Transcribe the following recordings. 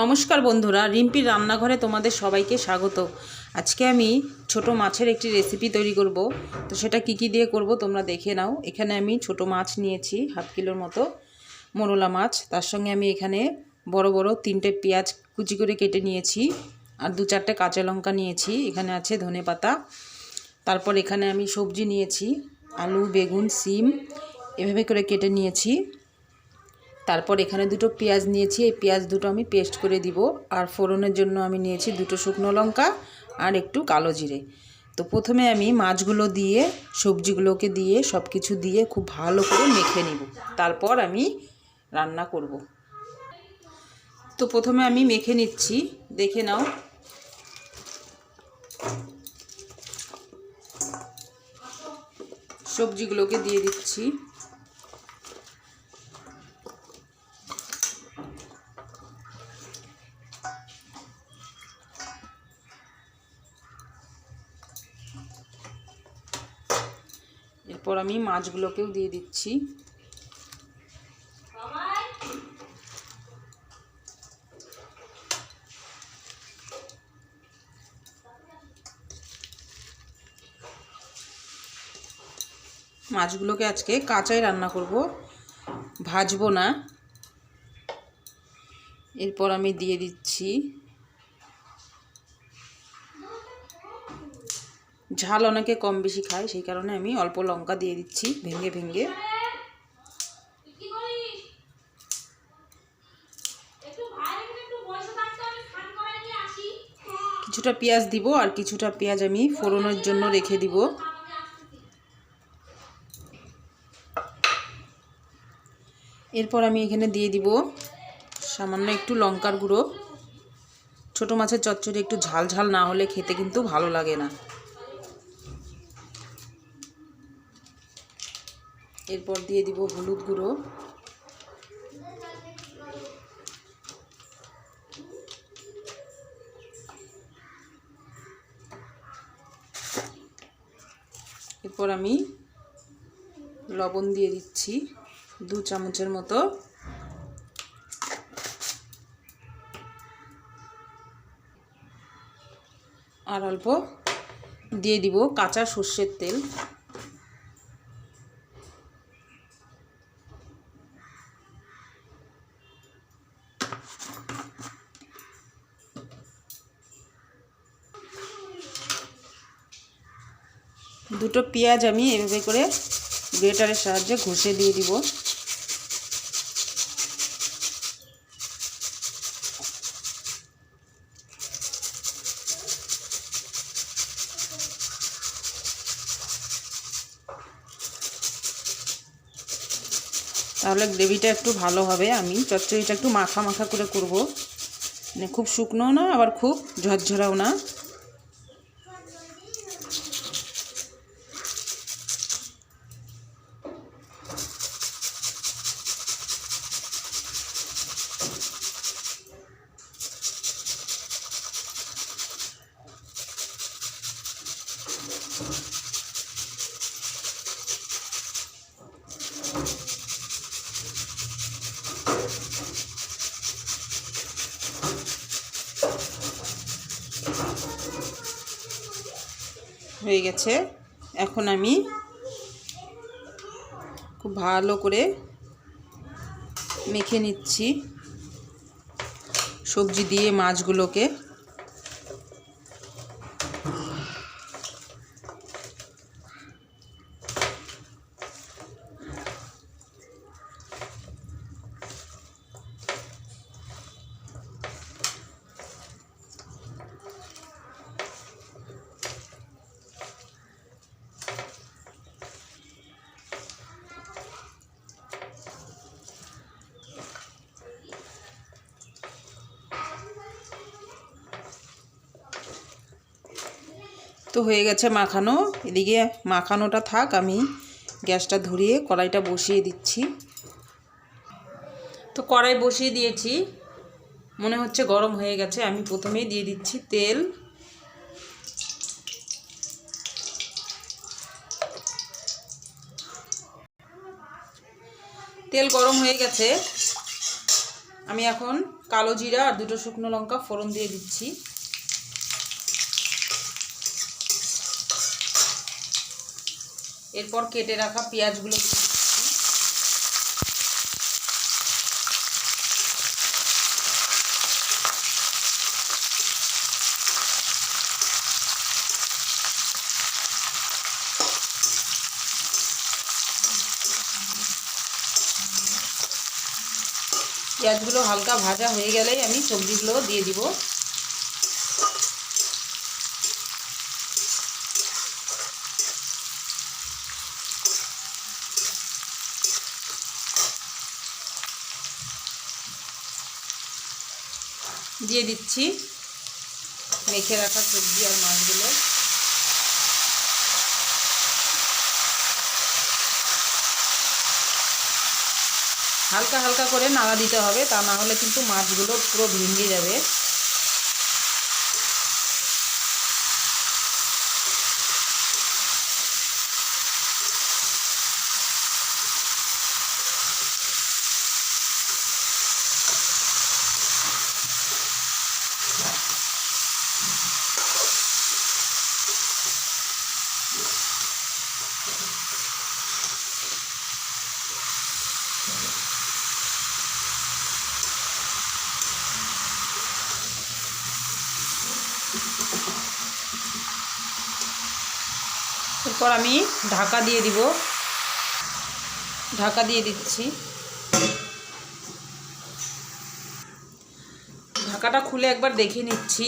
নমস্কার বন্ধুরা, রিম্পির রান্নাঘরে তোমাদের সবাইকে স্বাগত। আজকে আমি ছোট মাছের একটি রেসিপি তৈরি করব। তো সেটা কি কি দিয়ে করব তোমরা দেখে নাও। এখানে আমি ছোট মাছ নিয়েছি, হাফ কিলোর মতো মোরলা মাছ। তার সঙ্গে আমি এখানে বড় বড় তিনটে পেঁয়াজ কুচি করে কেটে নিয়েছি আর দু চারটে কাঁচা লঙ্কা নিয়েছি। এখানে আছে ধনে পাতা। তারপর এখানে আমি সবজি নিয়েছি, আলু, বেগুন, সিম, এভাবে করে কেটে নিয়েছি। তারপর এখানে দুটো পেঁয়াজ নিয়েছি। এই পেঁয়াজ দুটো আমি পেস্ট করে দিব। আর ফোড়নের জন্য আমি নিয়েছি দুটো শুকনো লঙ্কা আর একটু কালো জিরে। তো প্রথমে আমি মাছগুলো দিয়ে, সবজিগুলোকে দিয়ে সব কিছু দিয়ে খুব ভালো করে মেখে নিব। তারপর আমি রান্না করব। তো প্রথমে আমি মেখে নিচ্ছি। দেখে নাও। সবজিগুলোকে দিয়ে দিচ্ছি। আমি মাছগুলোকেও দিয়ে দিচ্ছি। মাছগুলোকে আজকে কাঁচাই রান্না করব। ভাজবো না। এরপর আমি দিয়ে দিচ্ছি ঝাল অনেকে কম বেশি খায়, সেই কারণে আমি অল্প লঙ্কা দিয়ে দিচ্ছি ভেঙে ভেঙে। কিছুটা পেঁয়াজ দিব আর কিছুটা পেঁয়াজ আমি ফোড়নের জন্য রেখে দিব। এরপর আমি এখানে দিয়ে দিব সামান্য একটু লঙ্কার গুঁড়ো। ছোটো মাছের চচ্চড়ি একটু ঝাল ঝাল না হলে খেতে কিন্তু ভালো লাগে না। এরপর দিয়ে দিব হলুদ গুঁড়ো। এরপর আমি লবণ দিয়ে দিচ্ছি দু চামচের মতো। আর অল্প দিয়ে দিব কাঁচা সর্ষের তেল। দুটো পেঁয়াজ আমি এভাবে করে গ্রেটারের সাহায্যে ঘষে দিয়ে দিব। তাহলে গ্রেভিটা একটু ভালো হবে, আমি চচ্চড়িটা একটু মাখা মাখা করে করব। মানে খুব শুকনো না, আবার খুব ঝরঝরাও না। হয়ে গেছে। এখন আমি খুব ভালো করে মেখে নিচ্ছি। সবজি দিয়ে মাছগুলোকে। তো হয়ে গেছে মাখানো। এদিকে মাখানোটা থাক, আমি গ্যাসটা ধরিয়ে কড়াইটা বসিয়ে দিচ্ছি। তো কড়াই বসিয়ে দিয়েছি। মনে হচ্ছে গরম হয়ে গেছে, আমি প্রথমেই দিয়ে দিচ্ছি তেল। তেল গরম হয়ে গেছে। আমি এখন কালো জিরা আর দুটো শুকনো লঙ্কা ফোড়ন দিয়ে দিচ্ছি। এরপর কেটে রাখা পেঁয়াজগুলো পেঁয়াজগুলো হালকা ভাজা হয়ে গেলেই আমি সবজিগুলো দিয়ে দিব। দিয়ে দিচ্ছি। মেখে রাখা সবজি আর মাছগুলো। হালকা হালকা করে নাড়া দিতে হবে, তা না হলে কিন্তু মাছগুলো পুরো ভেঙে যাবে। এরপর আমি ঢাকা দিয়ে দিব। ঢাকা দিয়ে দিচ্ছি। ঢাকাটা খুলে একবার দেখে নিচ্ছি।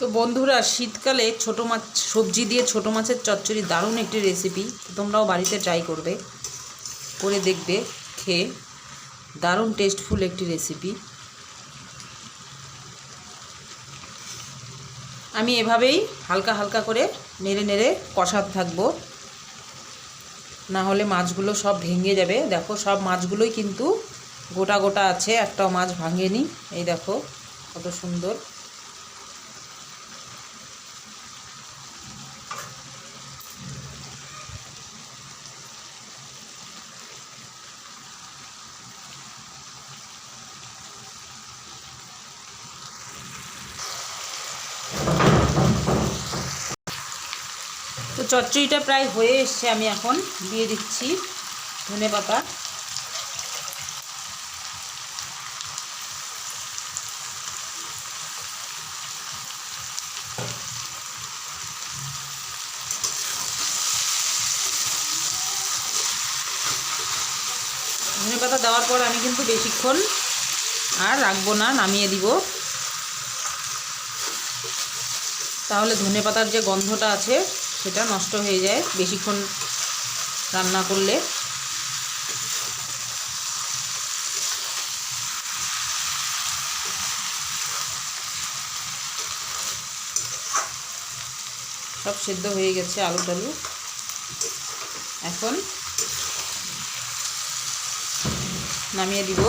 তো বন্ধুরা, শীতকালে ছোট মাছ, সবজি দিয়ে ছোট মাছের চচ্চড়ি দারুণ একটি রেসিপি তোমরাও বাড়িতে ট্রাই করবে, করে দেখবে, খেয়ে দারুণ টেস্টফুল একটি রেসিপি আমি এভাবেই হালকা হালকা করে নেড়ে নেড়ে কষাতে থাকব। না হলে মাছগুলো সব ভেঙে যাবে। দেখো, সব মাছগুলোই কিন্তু গোটা গোটা আছে, একটাও মাছ ভাঙেনি। এই দেখো, কত সুন্দর। চচ্চড়িটা প্রায় হয়ে এসছে, আমি এখন দিয়ে দিচ্ছি ধনে পাতা। ধনে পাতা দেওয়ার পর আমি কিন্তু বেশিক্ষণ আর রাখব না, নামিয়ে দিব। তাহলে ধনে পাতার যে গন্ধটা আছে সেটা নষ্ট হয়ে যায় বেশিক্ষণ রান্না করলে। সব সেদ্ধ হয়ে গেছে আলু টালু এখন নামিয়ে দিব।